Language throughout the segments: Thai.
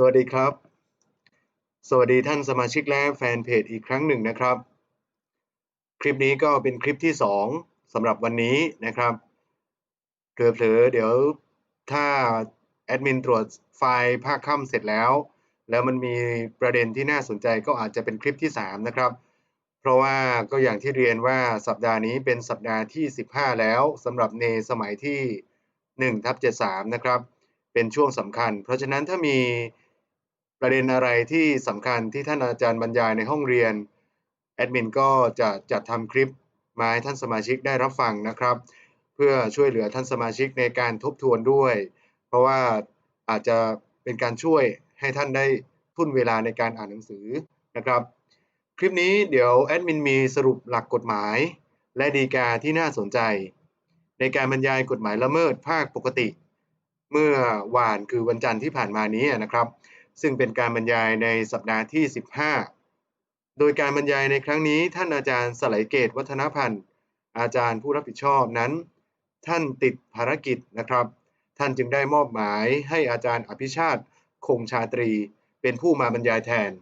สวัสดีครับ สวัสดีท่านสมาชิกและแฟนเพจอีกครั้งหนึ่งนะครับ คลิปนี้ก็เป็นคลิปที่ 2สำหรับวันนี้นะครับเผลอๆเดี๋ยวถ้าแอดมินตรวจไฟล์ภาคค่ำเสร็จแล้ว แล้วมันมีประเด็นที่น่าสนใจก็อาจจะเป็นคลิปที่ 3 นะครับ เพราะว่าก็อย่างที่เรียนว่าสัปดาห์นี้เป็นสัปดาห์ที่ 15 แล้วสำหรับในสมัยที่1ทับ73 นะครับ เป็นช่วงสำคัญ เพราะฉะนั้นถ้ามี ประเด็นอะไรที่สำคัญที่ท่านอาจารย์บรรยายในห้องเรียน แอดมินก็จะจัดทำคลิปมาให้ท่านสมาชิกได้รับฟังนะครับ เพื่อช่วยเหลือท่านสมาชิกในการทบทวนด้วย เพราะว่าอาจจะเป็นการช่วยให้ท่านได้ทุ่นเวลาในการอ่านหนังสือนะครับ คลิปนี้เดี๋ยวแอดมินมีสรุปหลักกฎหมาย และดีกาที่น่าสนใจ ในการบรรยายกฎหมายละเมิดภาคปกติ เมื่อวานคือวันจันทร์ที่ผ่านมานี้นะครับ ซึ่งเป็นการบรรยายในสัปดาห์ที่ 15 โดยการบรรยายในครั้งนี้ท่านอาจารย์สไลเกตวัฒนพันธ์ อาจารย์ผู้รับผิดชอบนั้น ท่านติดภารกิจนะครับ ท่านจึงได้มอบหมายให้อาจารย์อภิชาติคงชาตรี เป็นผู้มาบรรยายแทน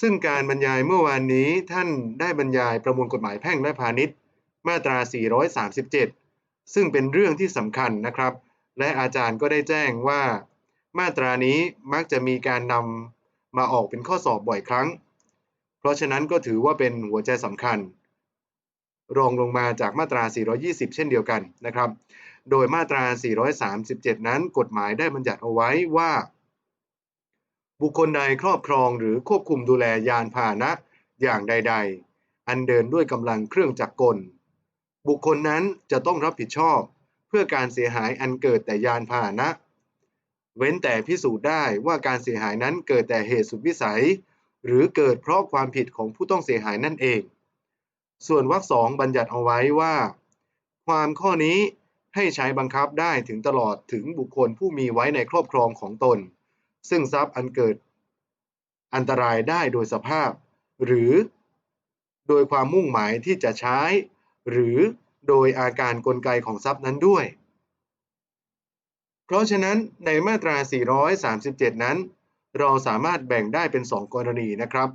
ซึ่งการบรรยายเมื่อวานนี้ท่านได้บรรยายประมวลกฎหมายแพ่งและพาณิชย์ มาตรา 437 ซึ่งเป็นเรื่องที่สำคัญนะครับ และอาจารย์ก็ได้แจ้งว่า มาตรานี้มักจะมีการนำมาออกเป็นข้อสอบบ่อยครั้ง เพราะฉะนั้นก็ถือว่าเป็นหัวใจสำคัญ รองลงมาจากมาตรา 420 เช่นเดียวกันนะครับ โดยมาตรา 437 นั้นกฎหมายได้บัญญัติเอาไว้ว่า บุคคลใดครอบครองหรือควบคุมดูแลยานพาหนะอย่างใด ๆ อันเดินด้วยกำลังเครื่องจักรกล บุคคลนั้นจะต้องรับผิดชอบ เพื่อการเสียหายอันเกิดแต่ยานพาหนะ เว้นแต่พิสูจน์ได้ว่าการเสียหายนั้นเกิดแต่เหตุสุดวิสัย หรือเกิดเพราะความผิดของผู้ต้องเสียหายนั่นเอง ส่วนวรรคสองบัญญัติเอาไว้ว่า ความข้อนี้ให้ใช้บังคับได้ถึงตลอดถึงบุคคลผู้มีไว้ในครอบครองของตน ซึ่งทรัพย์อันเกิด อันตรายได้โดยสภาพ หรือ โดยความมุ่งหมายที่จะใช้ หรือโดยอาการกลไกของทรัพย์นั้นด้วย เพราะฉะนั้นในมาตรา 437 นั้น เราสามารถแบ่งได้เป็น 2 กรณีนะครับ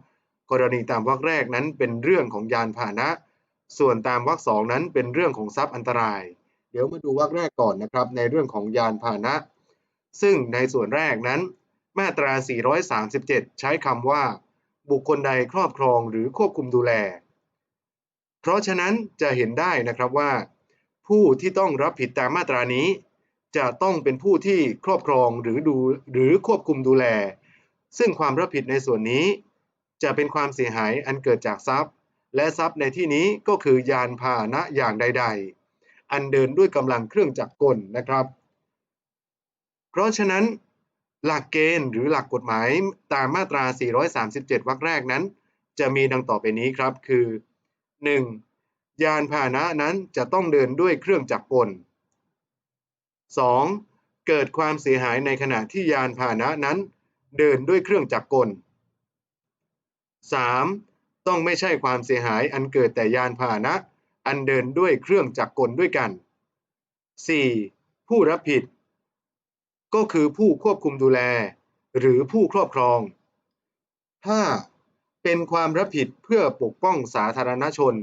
กรณีตามวรรคแรกนั้นเป็นเรื่องของยานพาหนะ ส่วนตามวรรคสองนั้นเป็นเรื่องของทรัพย์อันตราย เดี๋ยวมาดูวรรคแรกก่อนนะครับ ในเรื่องของยานพาหนะ ซึ่งในส่วนแรกนั้น มาตรา 437 ใช้คำว่า บุคคลใดครอบครองหรือควบคุมดูแล เพราะฉะนั้นจะเห็นได้นะครับว่า ผู้ที่ต้องรับผิดตามมาตรานี้ จะต้องเป็นผู้ที่ครอบครองหรือดูหรือควบคุมดูแล ซึ่งความรับผิดในส่วนนี้ จะเป็นความเสียหายอันเกิดจากทรัพย์ และทรัพย์ในที่นี้ก็คือยานพาหนะอย่างใด ๆ อันเดินด้วยกำลังเครื่องจักรกลนะครับ เพราะฉะนั้น หลักเกณฑ์หรือหลักกฎหมายตามมาตรา 437 วรรคแรกนั้น จะมีดังต่อไปนี้ครับคือ 1. ยานพาหนะนั้นจะต้องเดินด้วยเครื่องจักรกล 2. เกิดความเสียหายในขณะที่ยานพาหนะนั้น เดินด้วยเครื่องจักรกล 3. ต้องไม่ใช่ความเสียหายอันเกิดแต่ยานพาหนะ อันเดินด้วยเครื่องจักรกลด้วยกัน 4. ผู้รับผิด ก็คือผู้ควบคุมดูแล หรือผู้ครอบครอง 5. เป็นความรับผิดเพื่อปกป้องสาธารณชน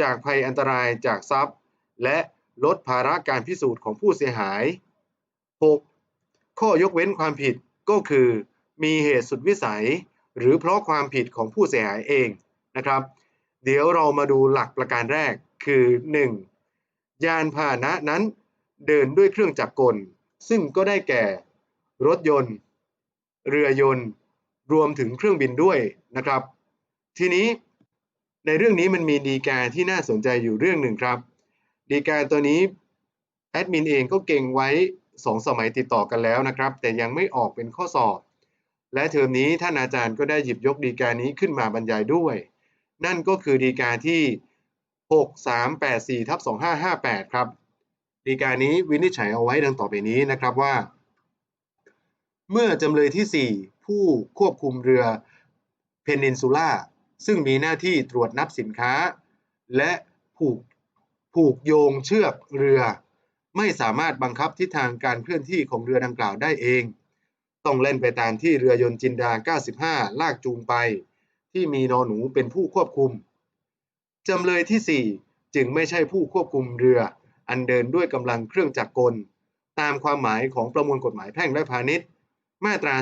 จากภัยอันตรายจากทรัพย์ และ ลดภาระการพิสูจน์ของผู้เสียหาย 6. ข้อยกเว้นความผิดก็คือ มีเหตุสุดวิสัย หรือเพราะความผิดของผู้เสียหายเองนะครับ เดี๋ยวเรามาดูหลักประการแรกคือ 1. ยานพาหนะนั้นเดินด้วยเครื่องจักรกล ซึ่งก็ได้แก่ รถยนต์ เรือยนต์ รวมถึงเครื่องบินด้วยนะครับ ทีนี้ในเรื่องนี้มันมีดีกาที่น่าสนใจอยู่เรื่องหนึ่งครับ ดีการตัวนี้แอดมินเองก็เก่งไว้สองสมัยติดต่อกันแล้วนะครับ แต่ยังไม่ออกเป็นข้อสอบ และเทอมนี้ท่านอาจารย์ก็ได้หยิบยกดีการนี้ขึ้นมาบรรยายด้วย นั่นก็คือดีการที่ 6384ทับ2558 ครับ ดีการนี้วินิจฉัยเอาไว้ดังต่อไปนี้นะครับว่า เมื่อจำเลยที่ 4 ผู้ควบคุมเรือเพนินซูล่าซึ่งมีหน้าที่ตรวจนับสินค้า และผูก ผูกโยงเชือกเรือ ไม่สามารถบังคับทิศทางการเคลื่อนที่ของเรือดังกล่าวได้เอง ต้องเล่นไปตามที่เรือยนต์จินดา 95 ลากจูงไป ที่มีนอหนูเป็นผู้ควบคุม จำเลยที่ 4 จึงไม่ใช่ผู้ควบคุมเรือ อันเดินด้วยกำลังเครื่องจักรกล ตามความหมายของประมวลกฎหมายแพ่งและพาณิชย์ มาตรา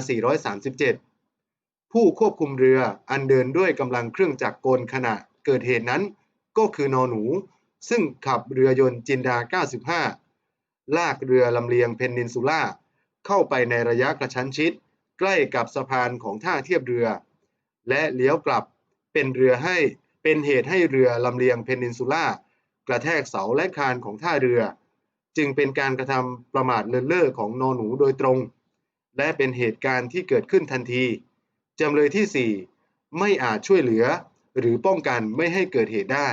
437 ผู้ควบคุมเรืออันเดินด้วยกำลังเครื่องจักรกลขณะเกิดเหตุนั้น ก็คือนอหนู ซึ่งขับเรือยนต์จินดา 95 ลากเรือลำเลียงเพนนินซูล่าเข้าไปในระยะกระชั้นชิด ใกล้กับสะพานของท่าเทียบเรือ และเลี้ยวกลับเป็นเรือให้เป็นเหตุให้เรือลำเลียงเพนนินซูล่ากระแทกเสาและคานของท่าเรือ จึงเป็นการกระทำประมาทเลินเล่อของนอหนูโดยตรง และเป็นเหตุการณ์ที่เกิดขึ้นทันทีจำเลยที่ 4 ไม่อาจช่วยเหลือ หรือป้องกันไม่ให้เกิดเหตุได้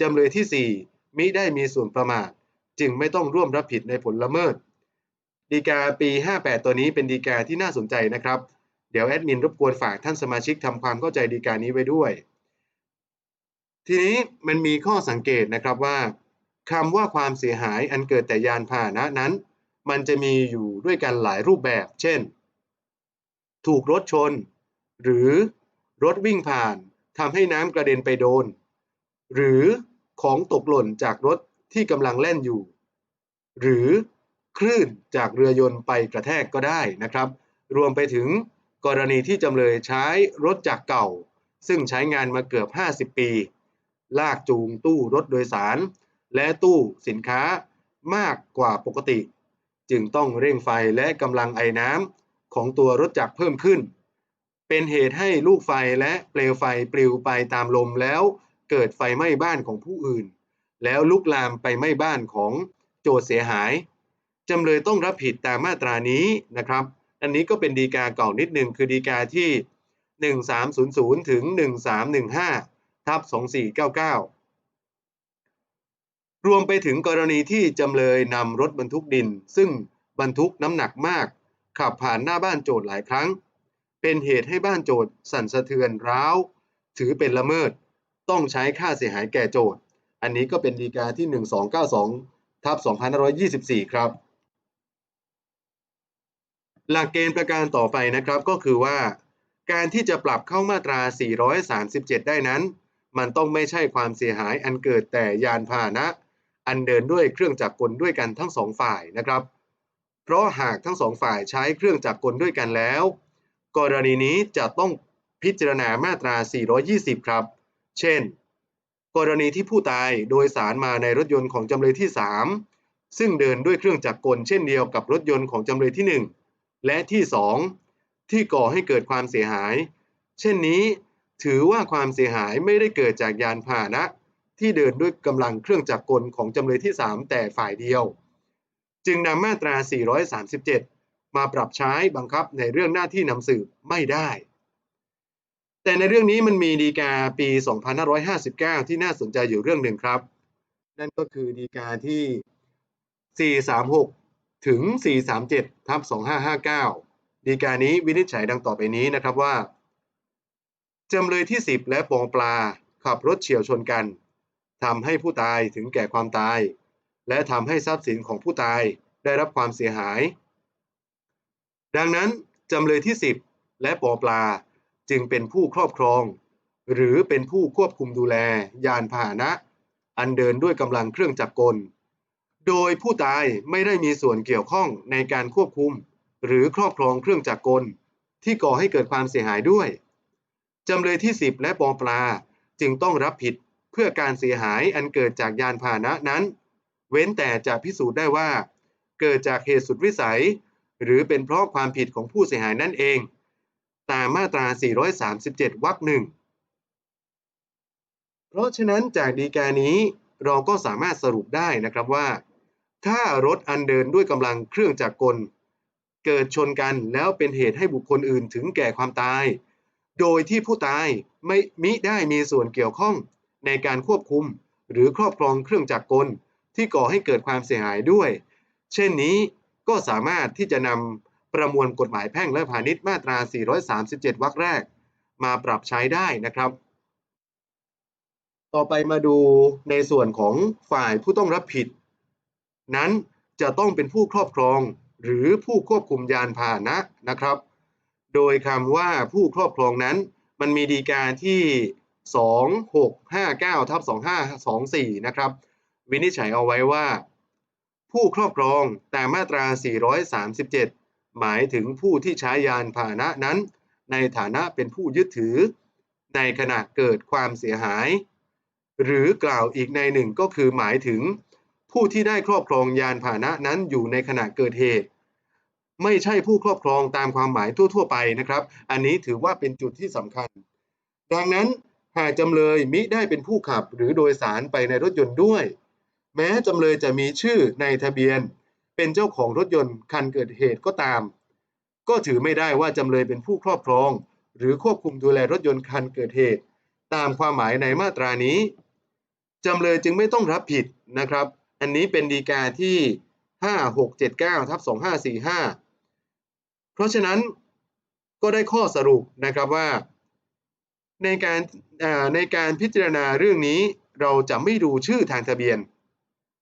จำเลยที่ 4 มิได้มีส่วนประมาท จึงไม่ต้องร่วมรับผิดในผลละเมิด ดีกาปี 58 ตัวนี้เป็นดีกาที่น่าสนใจนะครับ เดี๋ยวแอดมินรบกวนฝากท่านสมาชิกทำความเข้าใจดีกานี้ไว้ด้วย ทีนี้มันมีข้อสังเกตนะครับว่าคำว่าความเสียหายอันเกิดแต่ยานพาหนะนั้น มันจะมีอยู่ด้วยกันหลายรูปแบบ เช่น ถูกรถชน หรือรถวิ่งผ่านทำให้น้ำกระเด็นไปโดน หรือของตกหล่นจากรถที่กำลังแล่นอยู่ หรือคลื่นจากเรือยนต์ไปกระแทกก็ได้นะครับ รวมไปถึงกรณีที่จำเลยใช้รถจากเก่า ซึ่งใช้งานมาเกือบ 50 ปี ลากจูงตู้รถโดยสาร และตู้สินค้ามากกว่าปกติ จึงต้องเร่งไฟและกำลังไอน้ำของตัวรถจักรเพิ่มขึ้น เป็นเหตุให้ลูกไฟและเปลวไฟปลิวไปตามลมแล้ว เกิดไฟไหม้บ้านของผู้อื่น แล้วลุกลามไปไหม้บ้านของโจทเสียหายจำเลยต้องรับผิดตามมาตรานี้นะครับ อันนี้ก็เป็นดีกาเก่านิดหนึ่งคือดีกาที่ 1300 ถึง 1315 ทับ 2499 รวมไปถึงกรณีที่จำเลยนำรถบรรทุกดิน ซึ่งบรรทุกน้ำหนักมาก ขับผ่านหน้าบ้านโจทย์หลายครั้ง เป็นเหตุให้บ้านโจทย์สั่นสะเทือนร้าว ถือเป็นละเมิด ต้องใช้ค่าเสียหายแก่โจทย์ อันนี้ก็เป็นดีกาที่ 1292ทับ2524 ครับ หลักเกณฑ์ประการต่อไปนะครับก็คือว่า การที่จะปรับเข้ามาตรา 437 ได้นั้น มันต้องไม่ใช่ความเสียหายอันเกิดแต่ยานพาหนะ อันเดินด้วยเครื่องจักรกลด้วยกันทั้งสองฝ่ายนะครับ เพราะหากทั้งสองฝ่ายใช้เครื่องจักรกลด้วยกันแล้ว กรณีนี้จะต้องพิจารณามาตรา 420 ครับ เช่น กรณีที่ผู้ตายโดยสารมาในรถยนต์ของจำเลยที่ 3 ซึ่งเดินด้วยเครื่องจักรกลเช่นเดียวกับรถยนต์ของจำเลยที่ 1 และที่ 2 ที่ก่อให้เกิดความเสียหาย เช่นนี้ ถือว่าความเสียหายไม่ได้เกิดจากยานพาหนะ ที่เดินด้วยกำลังเครื่องจักรกลของจำเลยที่ 3 แต่ฝ่ายเดียว จึงนำมาตรา 437 มาปรับใช้บังคับในเรื่องหน้าที่นำสืบไม่ได้ แต่ในเรื่องนี้มันมีดีกาปี 2559 ที่น่าสนใจอยู่เรื่องหนึ่งครับ นั่นก็คือดีกาที่ 436 ถึง 437 ทับ 2559 ดีกานี้วินิจฉัยดังต่อไปนี้นะครับว่า จำเลยที่ 10 และปองปลาขับรถเฉียวชนกันทำให้ผู้ตายถึงแก่ความตาย และทำให้ทรัพย์สินของผู้ตายได้รับความเสียหาย ดังนั้นจำเลยที่ 10 และปอปลา จึงเป็นผู้ครอบครอง หรือเป็นผู้ควบคุมดูแล ยานพาหนะ อันเดินด้วยกำลังเครื่องจักรกล โดยผู้ตายไม่ได้มีส่วนเกี่ยวข้องในการควบคุม หรือครอบครองเครื่องจักรกล ที่ก่อให้เกิดความเสียหายด้วยจำเลยที่ 10 และปอปลาจึงต้องรับผิดเพื่อการเสียหายอันเกิดจากยานพาหนะนั้น เว้นแต่จะพิสูจน์ได้ว่า เกิดจากเหตุสุดวิสัย หรือเป็นเพราะความผิดของผู้เสียหายนั่นเอง ตามมาตรา 437 วรรคหนึ่ง เพราะฉะนั้นจากดีกานี้เราก็สามารถสรุปได้นะครับว่า ถ้ารถอันเดินด้วยกำลังเครื่องจักรกล เกิดชนกันแล้วเป็นเหตุให้บุคคลอื่นถึงแก่ความตาย โดยที่ผู้ตายไม่มิได้มีส่วนเกี่ยวข้องในการควบคุม หรือครอบครองเครื่องจักรกลที่ก่อให้เกิดความเสียหายด้วย เช่นนี้ก็สามารถที่จะนำ ประมวลกฎหมายแพ่งและพาณิชย์มาตรา 437 วรรคแรก มาปรับใช้ได้นะครับ ต่อไปมาดูในส่วนของฝ่ายผู้ต้องรับผิด นั้นจะต้องเป็นผู้ครอบครองหรือผู้ควบคุมยานพาหนะนะครับ โดยคำว่าผู้ครอบครองนั้น มันมีดีกาที่ 2659ทับ2524 นะครับ วินิจฉัยเอาไว้ว่า ผู้ครอบครองแต่มาตรา 437 หมายถึงผู้ที่ใช้ยานพาหนะนั้น ในฐานะเป็นผู้ยึดถือ ในขณะเกิดความเสียหาย หรือกล่าวอีกในหนึ่งก็คือหมายถึง ผู้ที่ได้ครอบครองยานพาหนะนั้นอยู่ในขณะเกิดเหตุ ไม่ใช่ผู้ครอบครองตามความหมายทั่ว ๆ ไปนะครับ อันนี้ถือว่าเป็นจุดที่สำคัญ ดังนั้นหากจำเลยมิได้เป็นผู้ขับหรือโดยสารไปในรถยนต์ด้วย แม้จำเลยจะมีชื่อในทะเบียน เป็นเจ้าของรถยนต์คันเกิดเหตุก็ตาม ก็ถือไม่ได้ว่าจำเลยเป็นผู้ครอบครอง หรือควบคุมดูแลรถยนต์คันเกิดเหตุ ตามความหมายในมาตรานี้จำเลยจึงไม่ต้องรับผิดนะครับ อันนี้เป็นดีกาที่ 5679ทับ2545 เพราะฉะนั้นก็ได้ข้อสรุปนะครับว่า ในการในการพิจารณาเรื่องนี้เราจะไม่ดูชื่อทางทะเบียน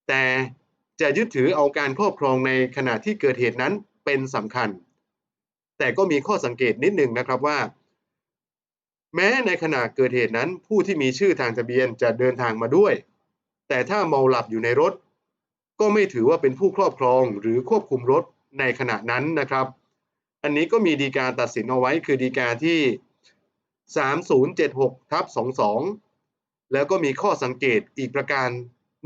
แต่ จะยึดถือเอาการครอบครองในขณะที่เกิดเหตุนั้นเป็นสำคัญ แต่ก็มีข้อสังเกตนิดหนึ่งนะครับว่า แม้ในขณะเกิดเหตุนั้น ผู้ที่มีชื่อทางทะเบียนจะเดินทางมาด้วย แต่ถ้าเมาหลับอยู่ในรถ ก็ไม่ถือว่าเป็นผู้ครอบครองหรือควบคุมรถในขณะนั้นนะครับ อันนี้ก็มีดีกาตัดสินเอาไว้คือดีกาที่ 3076ทับ22 แล้วก็มีข้อสังเกตอีกประการ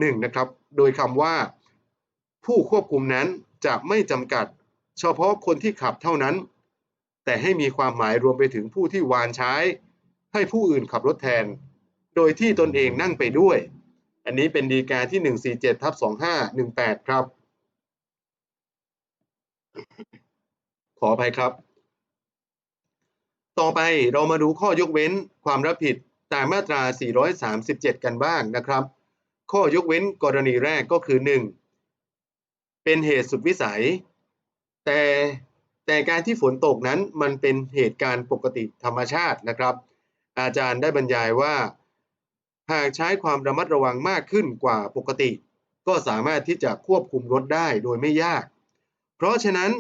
หนึ่งนะครับ โดยคำว่า ผู้ควบคุมนั้นจะไม่จำกัด เฉพาะคนที่ขับเท่านั้น แต่ให้มีความหมายรวมไปถึงผู้ที่วานใช้ ให้ผู้อื่นขับรถแทน โดยที่ตนเองนั่งไปด้วย อันนี้เป็นดีกาที่ 147ทับ2518 ครับ ขออภัยครับ ต่อไปเรามาดูข้อยกเว้นความรับผิดตามมาตรา 437 กันบ้างนะครับ ข้อยกเว้นกรณีแรกก็คือ 1. เป็นเหตุสุดวิสัย แต่แต่การที่ฝนตกนั้นมันเป็นเหตุการณ์ปกติธรรมชาตินะครับ อาจารย์ได้บรรยายว่า หากใช้ความระมัดระวังมากขึ้นกว่าปกติ ก็สามารถที่จะควบคุมรถได้โดยไม่ยาก เพราะฉะนั้น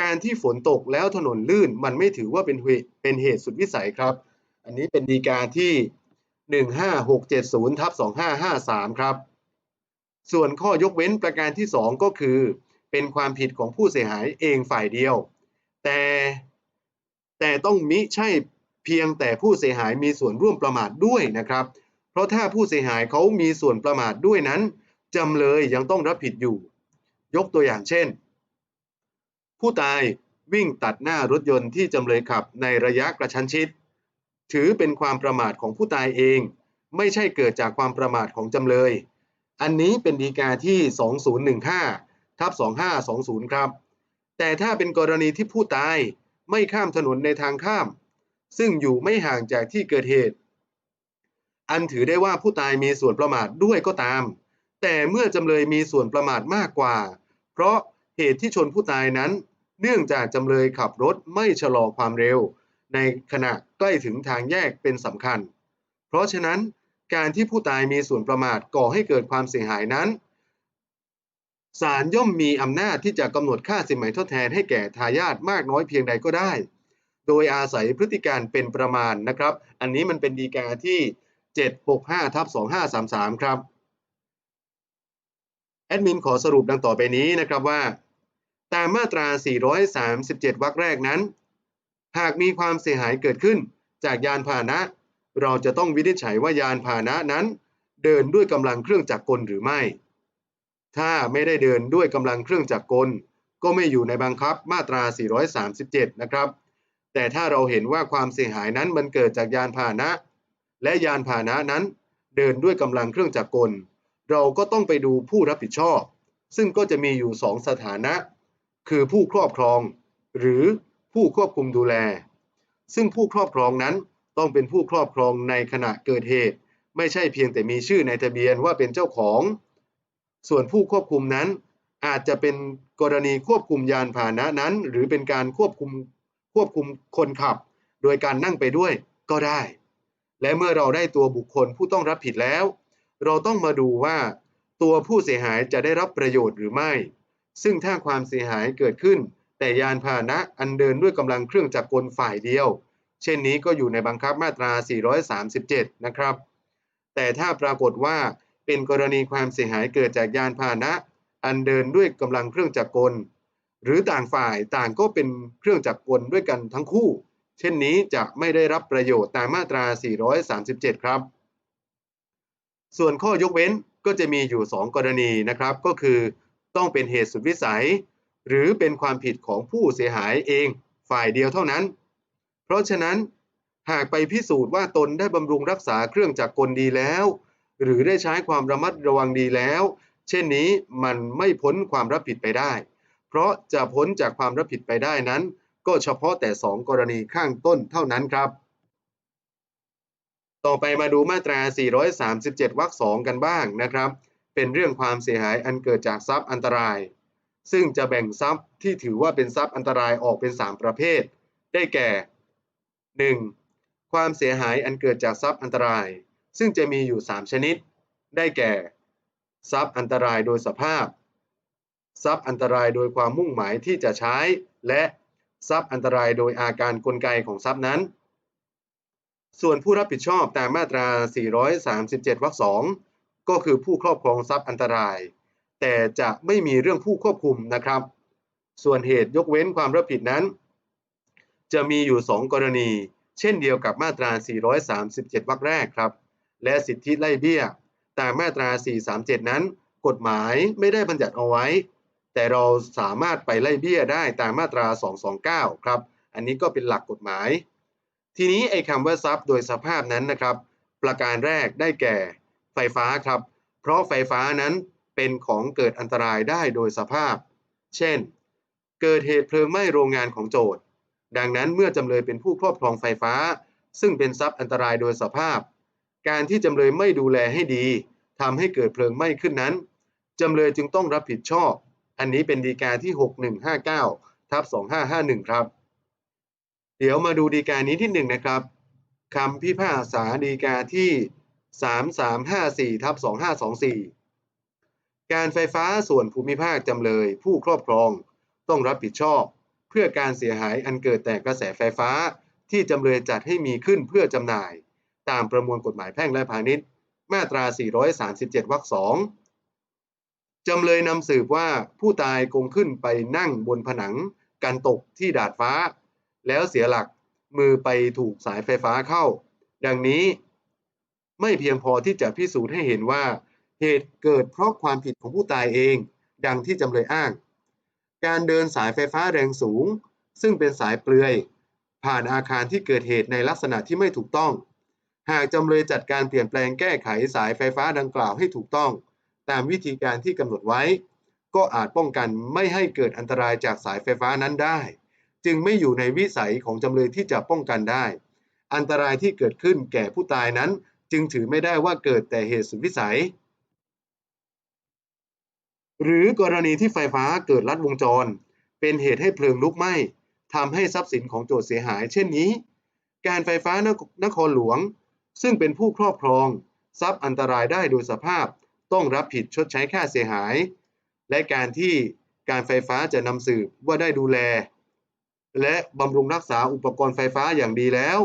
การที่ฝนตกแล้วถนนลื่นมันไม่ถือว่าเป็นเหตุเป็นเหตุสุดวิสัยครับ อันนี้เป็นดีกาที่ 15670ทับ2553 ครับ ส่วนข้อยกเว้นประการที่ 2 ก็คือ เป็นความผิดของผู้เสียหายเองฝ่ายเดียว แต่แต่ต้องมิใช่เพียงแต่ผู้เสียหายมีส่วนร่วมประมาทด้วยนะครับ เพราะถ้าผู้เสียหายเขามีส่วนประมาทด้วยนั้นจำเลยยังต้องรับผิดอยู่ ยกตัวอย่างเช่น ผู้ตายวิ่งตัดหน้ารถยนต์ที่จำเลยขับในระยะกระชั้นชิด ถือเป็นความประมาทของผู้ตายเอง ไม่ใช่เกิดจากความประมาทของจำเลย อันนี้เป็นดีกาที่ 2015ทับ2520 ครับ แต่ถ้าเป็นกรณีที่ผู้ตายไม่ข้ามถนนในทางข้าม ซึ่งอยู่ไม่ห่างจากที่เกิดเหตุ อันถือได้ว่าผู้ตายมีส่วนประมาทด้วยก็ตาม แต่เมื่อจำเลยมีส่วนประมาทมากกว่า เพราะเหตุที่ชนผู้ตายนั้น เนื่องจากจำเลยขับรถไม่ชะลอความเร็ว ในขณะใกล้ถึงทางแยกเป็นสำคัญ เพราะฉะนั้น การที่ผู้ตายมีส่วนประมาทก่อให้เกิดความเสียหายนั้นศาลย่อมมีอำนาจที่จะกำหนดค่าสินไหมทดแทนให้แก่ทายาทมากน้อยเพียงใดก็ได้ โดยอาศัยพฤติการเป็นประมาณนะครับ อันนี้มันเป็นดีกาที่ 765ทับ2533 ครับ แอดมินขอสรุปดังต่อไปนี้นะครับว่า ตามมาตรา 437 วรรคแรกนั้น หากมีความเสียหายเกิดขึ้นจากยานพาหนะ เราจะต้องวินิจฉัยว่ายานพาหนะนั้น เดินด้วยกำลังเครื่องจักรกลหรือไม่ ถ้าไม่ได้เดินด้วยกำลังเครื่องจักรกล ก็ไม่อยู่ในบังคับมาตรา 437 นะครับ แต่ถ้าเราเห็นว่าความเสียหายนั้นมันเกิดจากยานพาหนะ และยานพาหนะนั้น เดินด้วยกำลังเครื่องจักรกล เราก็ต้องไปดูผู้รับผิดชอบ ซึ่งก็จะมีอยู่ 2 สถานะ คือผู้ครอบครอง หรือผู้ควบคุมดูแล ซึ่งผู้ครอบครองนั้น ต้องเป็นผู้ครอบครองในขณะเกิดเหตุ ไม่ใช่เพียงแต่มีชื่อในทะเบียนว่าเป็นเจ้าของ ส่วนผู้ควบคุมนั้น อาจจะเป็นกรณีควบคุมยานพาหนะนั้น หรือเป็นการควบคุมควบคุมคนขับ โดยการนั่งไปด้วยก็ได้ และเมื่อเราได้ตัวบุคคลผู้ต้องรับผิดแล้ว เราต้องมาดูว่า ตัวผู้เสียหายจะได้รับประโยชน์หรือไม่ ซึ่งถ้าความเสียหายเกิดขึ้น แต่ยานพาหนะอันเดินด้วยกำลังเครื่องจักรกลฝ่ายเดียว เช่นนี้ก็อยู่ในบังคับมาตรา 437 นะครับ แต่ถ้าปรากฏว่าเป็นกรณีความเสียหายเกิดจากยานพาหนะ อันเดินด้วยกำลังเครื่องจักรกล หรือต่างฝ่ายต่างก็เป็นเครื่องจักรกลด้วยกันทั้งคู่ เช่นนี้จะไม่ได้รับประโยชน์ตามมาตรา 437 ครับ ส่วนข้อยกเว้นก็จะมีอยู่ 2 กรณีนะครับ ก็คือต้องเป็นเหตุสุดวิสัย หรือเป็นความผิดของผู้เสียหายเองฝ่ายเดียวเท่านั้น เพราะฉะนั้นหากไปพิสูจน์ว่าตนได้บำรุงรักษาเครื่องจักรกลดีแล้ว หรือได้ใช้ความระมัดระวังดีแล้ว เช่นนี้มันไม่พ้นความรับผิดไปได้ เพราะจะพ้นจากความรับผิดไปได้นั้น ก็เฉพาะแต่ 2 กรณีข้างต้นเท่านั้นครับ ต่อไปมาดูมาตรา 437 วรรค2กันบ้างนะครับ เป็นเรื่องความเสียหายอันเกิดจากทรัพย์อันตราย ซึ่งจะแบ่งทรัพย์ที่ถือว่าเป็นทรัพย์อันตรายออกเป็น 3 ประเภท ได้แก่ 1. ความเสียหายอันเกิดจากทรัพย์อันตราย ซึ่งจะมีอยู่ 3 ชนิด ได้แก่ ทรัพย์อันตรายโดยสภาพ ทรัพย์อันตรายโดยความมุ่งหมายที่จะใช้ และทรัพย์อันตรายโดยอาการกลไกของทรัพย์นั้น ส่วนผู้รับผิดชอบตามมาตรา 437 วรรค 2 ก็คือผู้ครอบครองทรัพย์อันตราย แต่จะไม่มีเรื่องผู้ควบคุมนะครับ ส่วนเหตุยกเว้นความรับผิดนั้น จะมีอยู่ 2 กรณี เช่นเดียวกับมาตรา 437 วรรคแรกครับ และสิทธิไล่เบี้ย ตามมาตรา 437 นั้น กฎหมายไม่ได้บัญญัติเอาไว้ แต่เราสามารถไปไล่เบี้ยได้ตามมาตรา 229 ครับ อันนี้ก็เป็นหลักกฎหมาย ทีนี้ไอ้คำว่าทรัพย์โดยสภาพนั้นนะครับ ประการแรกได้แก่ ไฟฟ้าครับ เพราะไฟฟ้านั้นเป็นของเกิดอันตรายได้โดยสภาพ เช่น เกิดเหตุเพลิงไหม้โรงงานของโจทย์ ดังนั้นเมื่อจำเลยเป็นผู้ครอบครองไฟฟ้า ซึ่งเป็นทรัพย์อันตรายโดยสภาพ การที่จำเลยไม่ดูแลให้ดีทำให้เกิดเพลิงไหม้ขึ้นนั้นจำเลยจึงต้องรับผิดชอบ อันนี้เป็นดีกาที่ 6159ทับ2551 ครับ เดี๋ยวมาดูดีกานี้ที่ 1 นะครับคำพิพากษาดีกาที่ 3354ทับ2524 การไฟฟ้าส่วนภูมิภาคจำเลย ผู้ครอบครองต้องรับผิดชอบ พื่อการเสียหายอันเกิดแต่กระแสไฟฟ้า ที่จำเลยจัดให้มีขึ้นเพื่อจำหน่าย ตามประมวลกฎหมายแพ่งและพาณิชย์ มาตรา 437 วรรคสองจำเลยนำสืบว่าผู้ตายคงขึ้นไปนั่งบนผนังกันตกที่ดาดฟ้า แล้วเสียหลักมือไปถูกสายไฟฟ้าเข้า ดังนี้ ไม่เพียงพอที่จะพิสูจน์ให้เห็นว่า เหตุเกิดเพราะความผิดของผู้ตายเอง ดังที่จำเลยอ้าง การเดินสายไฟฟ้าแรงสูง ซึ่งเป็นสายเปลือย ผ่านอาคารที่เกิดเหตุในลักษณะที่ไม่ถูกต้อง หากจำเลยจัดการเปลี่ยนแปลงแก้ไขสายไฟฟ้าดังกล่าวให้ถูกต้อง ตามวิธีการที่กำหนดไว้ ก็อาจป้องกันไม่ให้เกิดอันตรายจากสายไฟฟ้านั้นได้ จึงไม่อยู่ในวิสัยของจำเลยที่จะป้องกันได้ อันตรายที่เกิดขึ้นแก่ผู้ตายนั้น จึงถือไม่ได้ว่าเกิดแต่เหตุสุดวิสัย หรือกรณีที่ไฟฟ้าเกิดลัดวงจร เป็นเหตุให้เพลิงลุกไหม้ทำให้ทรัพย์สินของโจทย์เสียหาย เช่นนี้ การไฟฟ้านครหลวง ซึ่งเป็นผู้ครอบครอง ทรัพย์อันตรายได้โดยสภาพต้องรับผิดชดใช้ค่าเสียหาย และการที่การไฟฟ้าจะนำสืบว่าได้ดูแล และบำรุงรักษาอุปกรณ์ไฟฟ้าอย่างดีแล้ว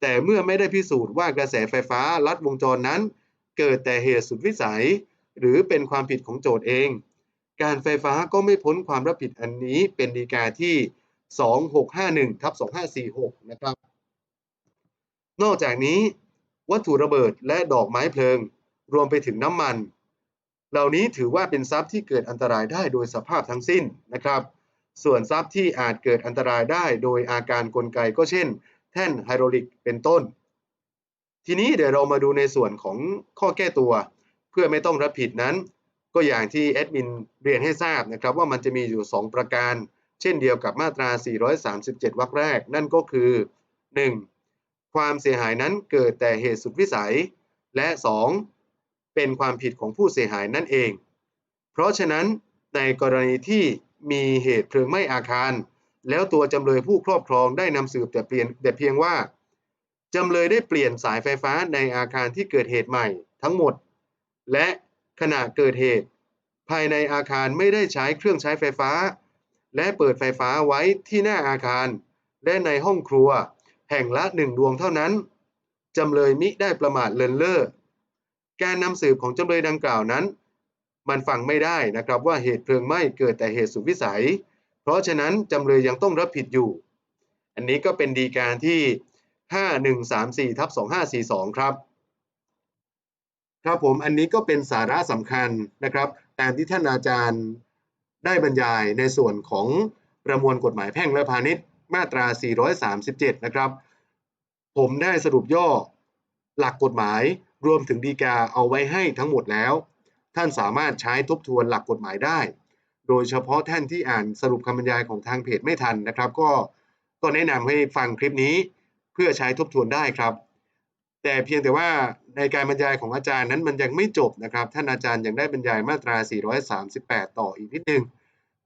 แต่เมื่อไม่ได้พิสูจน์ว่ากระแสไฟฟ้าลัดวงจรนั้น เกิดแต่เหตุสุดวิสัย หรือเป็นความผิดของโจทย์เอง การไฟฟ้าก็ไม่พ้นความรับผิดอันนี้เป็นดีกาที่ 2651ทับ2546 นะครับ นอกจากนี้ วัตถุระเบิดและดอกไม้เพลิง รวมไปถึงน้ำมัน เหล่านี้ถือว่าเป็นทรัพย์ที่เกิดอันตรายได้โดยสภาพทั้งสิ้นนะครับส่วนทรัพย์ที่อาจเกิดอันตรายได้โดยอาการกลไกก็เช่น แท่นไฮดรอลิกเป็นต้น ทีนี้เดี๋ยวเรามาดูในส่วนของข้อแก้ตัว เพื่อไม่ต้องรับผิดนั้น ก็อย่างที่แอดมินเรียนให้ทราบนะครับว่ามันจะมีอยู่ 2 ประการ เช่นเดียวกับมาตรา 437 วรรคแรก นั่นก็คือ 1. ความเสียหายนั้นเกิดแต่เหตุสุดวิสัย และ 2. เป็นความผิดของผู้เสียหายนั่นเอง เพราะฉะนั้นในกรณีที่มีเหตุเพลิงไหม้อาคาร แล้วตัวจำเลยผู้ครอบครองได้นำสืบแต่เปลี่ยนแต่เพียงว่าจำเลยได้เปลี่ยนสายไฟฟ้าในอาคารที่เกิดเหตุใหม่ทั้งหมด และขณะเกิดเหตุ ภายในอาคารไม่ได้ใช้เครื่องใช้ไฟฟ้า และเปิดไฟฟ้าไว้ที่หน้าอาคาร และในห้องครัว แห่งละหนึ่งดวงเท่านั้นจำเลยมิได้ประมาทเลินเล่อการนำสืบของจำเลยดังกล่าวนั้น มันฟังไม่ได้นะครับว่าเหตุเพลิงไหม้เกิดแต่เหตุสุดวิสัย เพราะฉะนั้นจำเลยยังต้องรับผิดอยู่ อันนี้ก็เป็นดีการที่ 5134ทับ2542 ครับ ครับผมอันนี้ก็เป็นสาระสำคัญนะครับตามที่ท่านอาจารย์ได้บรรยายในส่วนของประมวลกฎหมายแพ่งและพาณิชย์มาตรา 437 นะครับ ผมได้สรุปย่อหลักกฎหมายรวมถึงดีกาเอาไว้ให้ทั้งหมดแล้ว ท่านสามารถใช้ทบทวนหลักกฎหมายได้ โดยเฉพาะท่านที่อ่านสรุปคำบรรยายของทางเพจไม่ทันนะครับ ก็ก็แนะนำให้ฟังคลิปนี้เพื่อใช้ทบทวนได้ครับ แต่เพียงแต่ว่า ในการบรรยายของอาจารย์นั้นมันยังไม่จบนะครับ ท่านอาจารย์ยังได้บรรยายมาตรา 438 ต่ออีกนิดนึง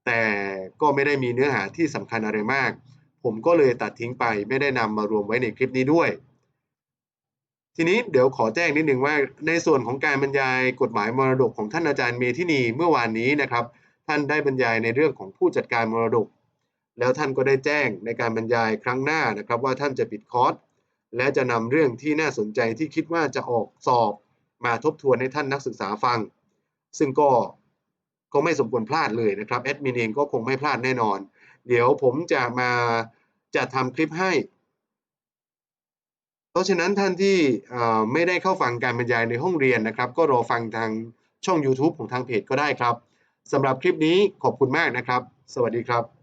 แต่ก็ไม่ได้มีเนื้อหาที่สำคัญอะไรมาก ผมก็เลยตัดทิ้งไปไม่ได้นำมารวมไว้ในคลิปนี้ด้วย ทีนี้เดี๋ยวขอแจ้งนิดนึงว่า ในส่วนของการบรรยายกฎหมายมรดกของท่านอาจารย์เมธินีเมื่อวานนี้นะครับ ท่านได้บรรยายในเรื่องของผู้จัดการมรดก แล้วท่านก็ได้แจ้งในการบรรยายครั้งหน้านะครับ ว่าท่านจะปิดคอร์ส และจะนำเรื่องที่น่าสนใจที่คิดว่าจะออกสอบมาทบทวนให้ท่านนักศึกษาฟัง ซึ่งก็ก็ไม่สมควรพลาดเลยนะครับแอดมินเองก็คงไม่พลาดแน่นอน เดี๋ยวผมจะมาจะทำคลิปให้ เพราะฉะนั้นท่านที่ไม่ได้เข้าฟังการบรรยายในห้องเรียนนะครับ ก็รอฟังทางช่อง YouTube ของทางเพจก็ได้ครับสำหรับคลิปนี้ขอบคุณมากนะครับ สวัสดีครับ